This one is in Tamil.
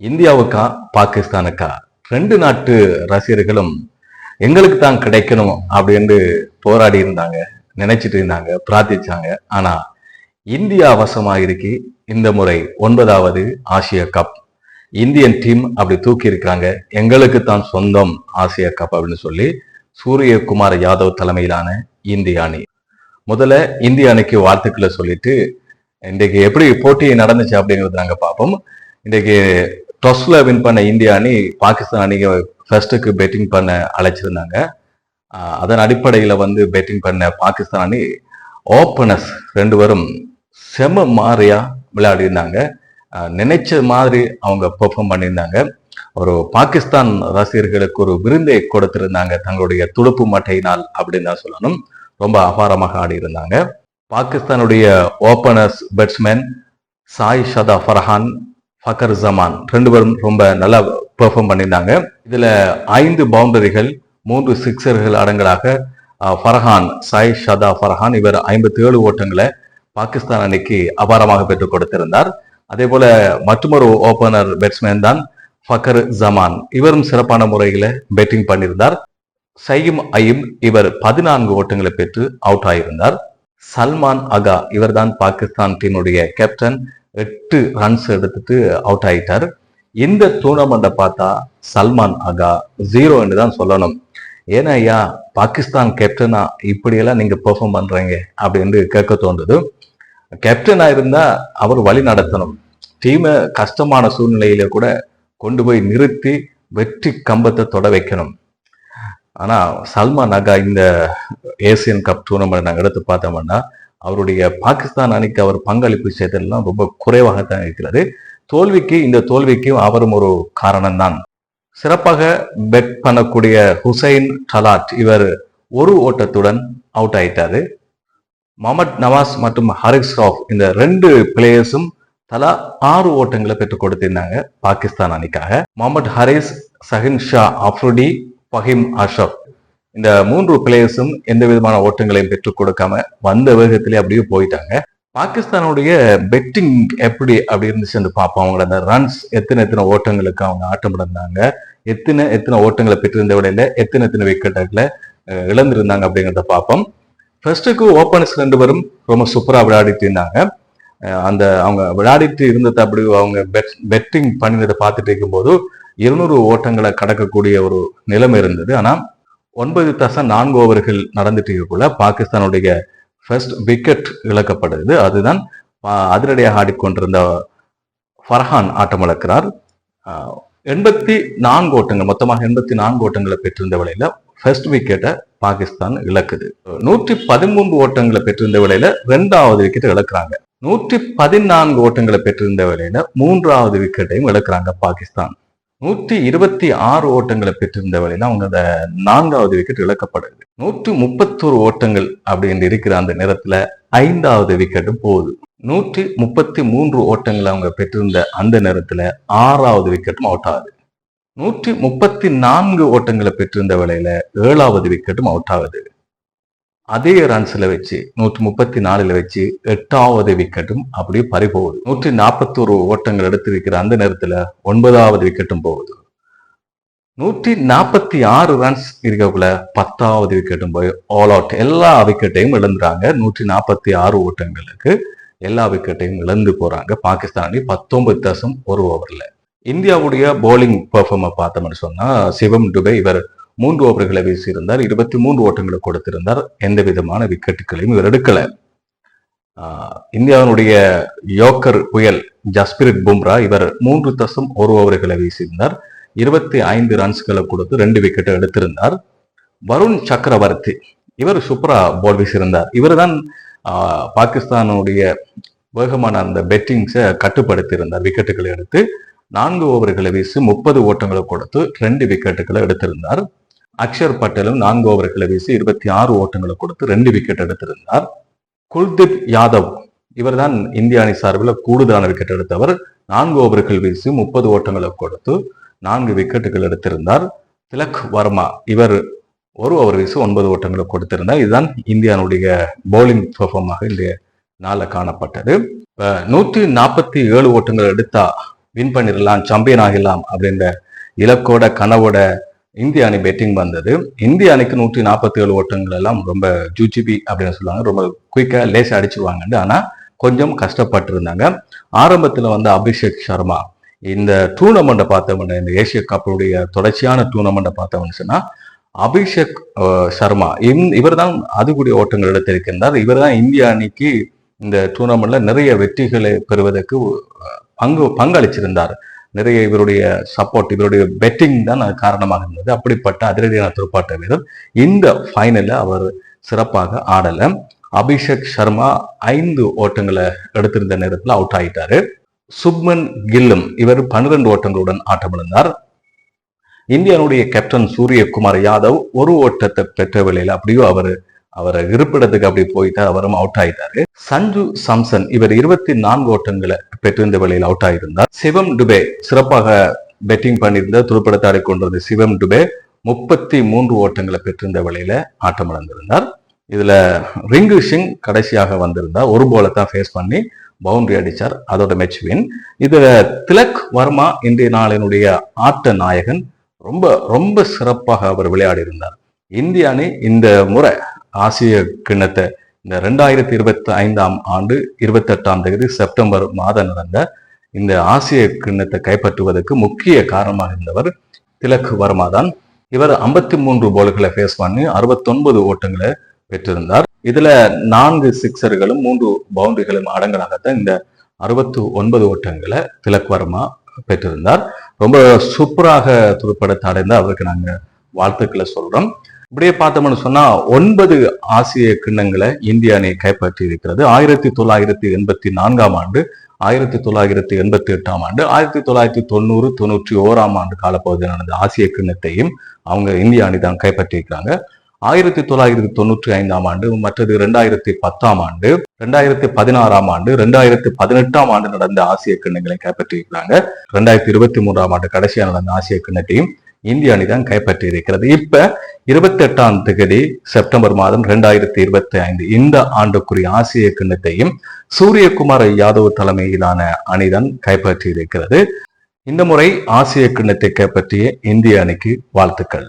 இந்தியாவுக்கா பாகிஸ்தானுக்கா? ரெண்டு நாட்டு ரசிகர்களும் எங்களுக்கு தான் கிடைக்கணும் அப்படின்னு போராடி இருந்தாங்க நினைச்சிட்டு இருந்தாங்க பிரார்த்திச்சாங்க. ஆனா இந்தியா வசமாக இருக்கு இந்த முறை ஒன்பதாவது ஆசிய கப். இந்தியன் டீம் அப்படி தூக்கி இருக்காங்க எங்களுக்கு தான் சொந்தம் ஆசிய கப் அப்படின்னு சொல்லி சூரியகுமார் யாதவ் தலைமையிலான இந்திய அணி. முதல்ல இந்திய அணிக்கு வாழ்த்துக்களை சொல்லிட்டு இன்றைக்கு எப்படி போட்டி நடந்துச்சு அப்படிங்கிறது நாங்கள் பார்ப்போம். இன்றைக்கு டொஸ்ல வின் பண்ண இந்திய அணி பாகிஸ்தான் அணிக்கு ஃபர்ஸ்ட்டுக்கு பேட்டிங் பண்ண அழைச்சிருந்தாங்க. அதன் அடிப்படையில் வந்து பேட்டிங் பண்ண பாகிஸ்தான் அணி ஓப்பனர்ஸ் ரெண்டு பேரும் செம மாதிரியாக விளையாடியிருந்தாங்க. நினைச்ச மாதிரி அவங்க பெர்ஃபார்ம் பண்ணியிருந்தாங்க. ஒரு பாகிஸ்தான் ரசிகர்களுக்கு ஒரு விருந்தை கொடுத்திருந்தாங்க. தங்களுடைய துடுப்பு மட்டையினால் அப்படின்னு தான் சொல்லணும். ரொம்ப அபாரமாக ஆடி இருந்தாங்க பாகிஸ்தானுடைய openers batsman Sahibzada Farhan Fakhar Zaman. ரெண்டு பேரும் ரொம்ப நல்லா பெர்ஃபார்ம் பண்ணியிருந்தாங்க. இதில் ஐந்து பவுண்டரிகள் மூன்று சிக்ஸர்கள் அடங்கலாக ஃபர்ஹான் சாய் ஷதா ஃபர்ஹான் இவர் ஐம்பத்தி ஏழு ஓட்டங்களை பாகிஸ்தான் அணிக்கு அபாரமாக பெற்றுக் கொடுத்திருந்தார். அதே போல மற்றொரு ஓபனர் பேட்ஸ்மேன் தான் ஃபக்கர் ஜமான். இவரும் சிறப்பான முறையில் பேட்டிங் பண்ணியிருந்தார். சயிம் அயிம் இவர் பதினான்கு ஓட்டங்களை பெற்று அவுட் ஆகியிருந்தார் சல்மான் அகா இவர்தான் பாகிஸ்தான் டீமுடைய கேப்டன் எட்டு ரன்ஸ் எடுத்துட்டு அவுட் ஆயிட்டார். இந்த டூர்னமெண்ட்டை பார்த்தா சல்மான் அகா ஜீரோ என்று தான் சொல்லணும். ஏன்னா ஐயா பாகிஸ்தான் கேப்டனா இப்படியெல்லாம் நீங்க பெர்ஃபார்ம் பண்றீங்க அப்படின்னு கேட்க தோன்றுது. கேப்டனா இருந்தா அவர் வழி நடத்தணும். டீமை கஷ்டமான சூழ்நிலையில கூட கொண்டு போய் நிறுத்தி வெற்றி கம்பத்தை தொட வைக்கணும். ஆனா சல்மான் அகா இந்த ஏசியன் கப் டூர்னமெண்ட் நாங்கள் எடுத்து பார்த்தோம்னா அவருடைய பாகிஸ்தான் அணிக்கு அவர் பங்களிப்பு செய்ததெல்லாம் ரொம்ப குறைவாகத்தான் இருக்கிறது. தோல்விக்கு இந்த தோல்விக்கு அவரும் ஒரு காரணம்தான். சிறப்பாக பெட் பண்ணக்கூடிய ஹுசைன் டலாட் இவர் ஒரு ஓட்டத்துடன் அவுட் ஆயிட்டாரு. முகமது நவாஸ் மற்றும் ஹரிஸ் ராஃப் இந்த ரெண்டு பிளேயர்ஸும் தலா ஆறு ஓட்டங்களை பெற்றுக் கொடுத்திருந்தாங்க பாகிஸ்தான் அணிக்காக. முகமது ஹரிஸ் சஹின் ஷா அஃப்ருடி ஃபஹிம் அஷப் இந்த மூன்று பிளேயர்ஸும் எந்த விதமான ஓட்டங்களையும் பெற்றுக் கொடுக்காம வந்த வேகத்திலே அப்படியே போயிட்டாங்க. பாகிஸ்தானுடைய பெட்டிங் எப்படி அப்படி இருந்துச்சு பார்ப்போம். அவங்களோட அந்த ரன்ஸ் எத்தனை எத்தனை ஓட்டங்களுக்கு அவங்க ஆட்டம் இருந்தாங்க எத்தனை எத்தனை ஓட்டங்களை பெற்றிருந்த விடையில எத்தனை எத்தனை விக்கெட்டுகளை இழந்திருந்தாங்க அப்படிங்கிறத பார்ப்போம். ஃபர்ஸ்ட்டுக்கு ஓப்பனர்ஸ் ரெண்டு பேரும் ரொம்ப சூப்பராக விளையாடிட்டு இருந்தாங்க. அந்த அவங்க விளையாடிட்டு இருந்தது அப்படி அவங்க பெட் பெட்டிங் பண்ணினதை பார்த்துட்டு இருக்கும்போது இருநூறு ஓட்டங்களை கடக்கக்கூடிய ஒரு நிலைமை இருந்தது. ஆனால் ஒன்பது தசம் நான்கு ஓவர்கள் நடந்துட்டு இருக்கக்குள்ள பாகிஸ்தானுடைய ஃபர்ஸ்ட் விக்கெட் இழக்கப்படுது. அதுதான் அதிரடியாக ஆடிக்கொண்டிருந்த ஃபர்ஹான் ஆட்டம் இழக்கிறார். எண்பத்தி நான்கு ஓட்டங்கள் மொத்தமாக எண்பத்தி நான்கு ஓட்டங்களை பெற்றிருந்த வேளையில ஃபர்ஸ்ட் விக்கெட்டை பாகிஸ்தான் இழக்குது. நூற்றி பதிமூன்று ஓட்டங்களை பெற்றிருந்த வேளையில ரெண்டாவது விக்கெட்டை இழக்கிறாங்க. நூற்றி பதினான்கு ஓட்டங்களை பெற்றிருந்த வேளையில மூன்றாவது விக்கெட்டையும் இழக்கிறாங்க பாகிஸ்தான். நூற்றி இருபத்தி ஆறு ஓட்டங்களை பெற்றிருந்த வேளையில அவங்க அந்த நான்காவது விக்கெட் இழக்கப்படுது. நூற்றி முப்பத்தோரு ஓட்டங்கள் அப்படின்னு இருக்கிற அந்த நேரத்துல ஐந்தாவது விக்கெட்டும் போகுது. நூற்றி முப்பத்தி மூன்று ஓட்டங்களை அவங்க பெற்றிருந்த அந்த நேரத்துல ஆறாவது விக்கெட்டும் அவுட் ஆகுது. நூற்றி முப்பத்தி நான்கு ஓட்டங்களை பெற்றிருந்த வேளையில ஏழாவது விக்கெட்டும் அவுட் ஆகுது. அதே ரன்ஸ்ல வச்சு நூற்றி முப்பத்தி நாலுல வச்சு எட்டாவது விக்கெட்டும் அப்படியே பறி போகுது. நூற்றி நாற்பத்தோரு ஓட்டங்கள் எடுத்திருக்கிற அந்த நேரத்துல ஒன்பதாவது விக்கெட்டும் போகுது. நூற்றி நாற்பத்தி ஆறு ரன்ஸ் இருக்கக்குள்ள பத்தாவது விக்கெட்டும் போய் ஆல் அவுட் எல்லா விக்கெட்டையும் இழந்துறாங்க. நூற்றி நாற்பத்தி ஆறு ஓட்டங்களுக்கு எல்லா விக்கெட்டையும் இழந்து போறாங்க பாகிஸ்தானி. பத்தொன்பது தசம் ஒரு ஓவர்ல இந்தியாவுடைய போலிங் பெர்ஃபார்மை பார்த்தோம்னு சொன்னா சிவம் டுபே இவர் மூன்று ஓவர்களை வீசியிருந்தார். இருபத்தி மூன்று ஓட்டங்களை கொடுத்திருந்தார். எந்த விதமான விக்கெட்டுகளையும் இவர் எடுக்கல. ஆஹ் இந்தியாவினுடைய யோக்கர் புயல் ஜஸ்பிரித் பும்ரா இவர் மூன்று தசம் ஒரு ஓவர்களை வீசியிருந்தார். இருபத்தி ஐந்து ரன்ஸ்களை கொடுத்து ரெண்டு விக்கெட்டை எடுத்திருந்தார். வருண் சக்கரவர்த்தி இவர் சூப்பரா பால் வீசியிருந்தார். இவர் தான் பாகிஸ்தானுடைய வேகமான அந்த பெட்டிங்ஸை கட்டுப்படுத்தியிருந்தார். விக்கெட்டுகளை எடுத்து நான்கு ஓவர்களை வீசி முப்பது ஓட்டங்களை கொடுத்து ரெண்டு விக்கெட்டுகளை எடுத்திருந்தார். அக்ஷர் பட்டேலும் நான்கு ஓவர்களை வீசி இருபத்தி ஆறு ஓட்டங்களை கொடுத்து ரெண்டு விக்கெட் எடுத்திருந்தார். குல்தீப் யாதவ் இவர்தான் இந்திய அணி சார்பில் கூடுதலான விக்கெட் எடுத்தவர். நான்கு ஓவர்கள் வீசி முப்பது ஓட்டங்களை கொடுத்து நான்கு விக்கெட்டுகள் எடுத்திருந்தார். திலக் வர்மா இவர் ஒரு ஓவர் வீசி ஒன்பது ஓட்டங்களை கொடுத்திருந்தார். இதுதான் இந்தியாவுடைய பவுலிங் பெர்ஃபார்மாக இன்றைய நாளில் காணப்பட்டது. இப்போ நூற்றி நாற்பத்தி ஏழு ஓட்டங்கள் எடுத்தா வின் பண்ணிடலாம் சாம்பியன் ஆகிடலாம் அப்படின்ற இலக்கோட கனவோட இந்திய அணி பேட்டிங் வந்தது. இந்திய அணிக்கு நூற்றி நாற்பத்தி ஏழு ஓட்டங்கள் எல்லாம் ரொம்ப ஜூஜிபி அப்படின்னு சொல்லுவாங்க. ரொம்ப குயிக்காக லேசாக அடிச்சிருவாங்கண்டு ஆனால் கொஞ்சம் கஷ்டப்பட்டு இருந்தாங்க ஆரம்பத்தில் வந்து அபிஷேக் சர்மா இந்த டூர்னமெண்ட்டை பார்த்தோம்னா இந்த ஏசிய கப்புடைய தொடர்ச்சியான டூர்னமெண்ட்டை பார்த்தோம்னு சொன்னால் அபிஷேக் சர்மா இவர் தான் அதுக்கூடிய ஓட்டங்கள் எடுத்திருக்கின்றார். இவர் தான் இந்திய அணிக்கு இந்த டூர்னமெண்ட்ல நிறைய வெற்றிகளை பெறுவதற்கு பங்கு பங்களிச்சிருந்தார். நிறைய இவருடைய சப்போர்ட் இவருடைய பெட்டிங் தான் காரணமாக இருந்தது. அப்படிப்பட்ட அதிரடியான துடுப்பாட்ட வீரர் இந்த ஃபைனலில் அவர் சிறப்பாக ஆடல. அபிஷேக் சர்மா ஐந்து ஓட்டங்களை எடுத்திருந்த நேரத்தில் அவுட் ஆயிட்டாரு. சுப்மன் கில்லும் இவர் பன்னிரண்டு ஓட்டங்களுடன் ஆட்டமிழந்தார். இந்தியாவுடைய கேப்டன் சூரியகுமார் யாதவ் ஒரு ஓட்டத்தை பெற்ற வேளையில் அப்படியோ அவர் அவரை இருப்பிடத்துக்கு அப்படி போயிட்டு அவரும் அவுட் ஆயிட்டாரு. சஞ்சு சாம்சன் இவர் இருபத்தி நான்கு ஓட்டங்களை பெற்றிருந்த வேளையில் அவுட் ஆயிருந்தார். சிவம் டுபே சிறப்பாக பெட்டிங் பண்ணியிருந்த துருப்படத்தை கொண்டிருந்த சிவம் டுபே முப்பத்தி மூன்று ஓட்டங்களை பெற்றிருந்த வேளையில ஆட்டம் இழந்திருந்தார். இதுல ரிங்கு சிங் கடைசியாக வந்திருந்தார். ஒரு போல தான் ஃபேஸ் பண்ணி பவுண்டரி அடிச்சார். அதோட மேட்ச் வின் இதுல திலக் வர்மா இன்றைய நாளினுடைய ஆட்ட நாயகன். ரொம்ப ரொம்ப சிறப்பாக அவர் விளையாடி இருந்தார் இந்திய அணி இந்த முறை ஆசிய கிண்ணத்தை இந்த ரெண்டாயிரத்தி இருபத்தி ஐந்தாம் ஆண்டு இருபத்தி எட்டாம் தேதி செப்டம்பர் மாதம் நடந்த இந்த ஆசிய கிண்ணத்தை கைப்பற்றுவதற்கு முக்கிய காரணமாக இருந்தவர் திலக் வர்மா தான். இவர் ஐம்பத்தி மூன்று போல்களை ஃபேஸ் பண்ணி அறுபத்தொன்பது ஓட்டங்களை பெற்றிருந்தார். இதுல நான்கு சிக்ஸர்களும் மூன்று பவுண்டரிகளும் அடங்கலாகத்தான் இந்த அறுபத்து ஒன்பது ஓட்டங்களை திலக் வர்மா பெற்றிருந்தார். ரொம்ப சூப்பராக துடுப்படத்தை அடைந்து அவருக்கு நாங்கள் வாழ்த்துக்களை சொல்றோம். இப்படியே பார்த்தோம்னு சொன்னா ஒன்பது ஆசிய கிண்ணங்களை இந்திய அணி கைப்பற்றி இருக்கிறது. ஆயிரத்தி தொள்ளாயிரத்தி எண்பத்தி நான்காம் ஆண்டு ஆயிரத்தி தொள்ளாயிரத்தி எண்பத்தி எட்டாம் ஆண்டு ஆயிரத்தி தொள்ளாயிரத்தி தொண்ணூறு தொண்ணூற்றி ஓராம் ஆண்டு காலப்பகுதியில் நடந்த ஆசிய கிண்ணத்தையும் அவங்க இந்திய அணி தான் கைப்பற்றியிருக்கிறாங்க ஆயிரத்தி தொள்ளாயிரத்தி தொண்ணூற்றி ஐந்தாம் ஆண்டு மற்றது ரெண்டாயிரத்தி பத்தாம் ஆண்டு ரெண்டாயிரத்தி பதினாறாம் ஆண்டு ரெண்டாயிரத்தி பதினெட்டாம் ஆண்டு நடந்த ஆசிய கிண்ணங்களை கைப்பற்றியிருக்கிறாங்க ரெண்டாயிரத்தி இருபத்தி மூன்றாம் ஆண்டு கடைசியாக நடந்த ஆசிய கிண்ணத்தையும் இந்திய அணி தான் கைப்பற்றி இருக்கிறது இப்ப இருபத்தி எட்டாம் தேதி செப்டம்பர் மாதம் ரெண்டாயிரத்தி இருபத்தி ஐந்து இந்த ஆண்டுக்குரிய ஆசிய கிண்ணத்தையும் சூரியகுமார் யாதவ் தலைமையிலான அணிதான் கைப்பற்றி இருக்கிறது இந்த முறை ஆசிய கிண்ணத்தை கைப்பற்றிய இந்திய அணிக்கு வாழ்த்துக்கள்.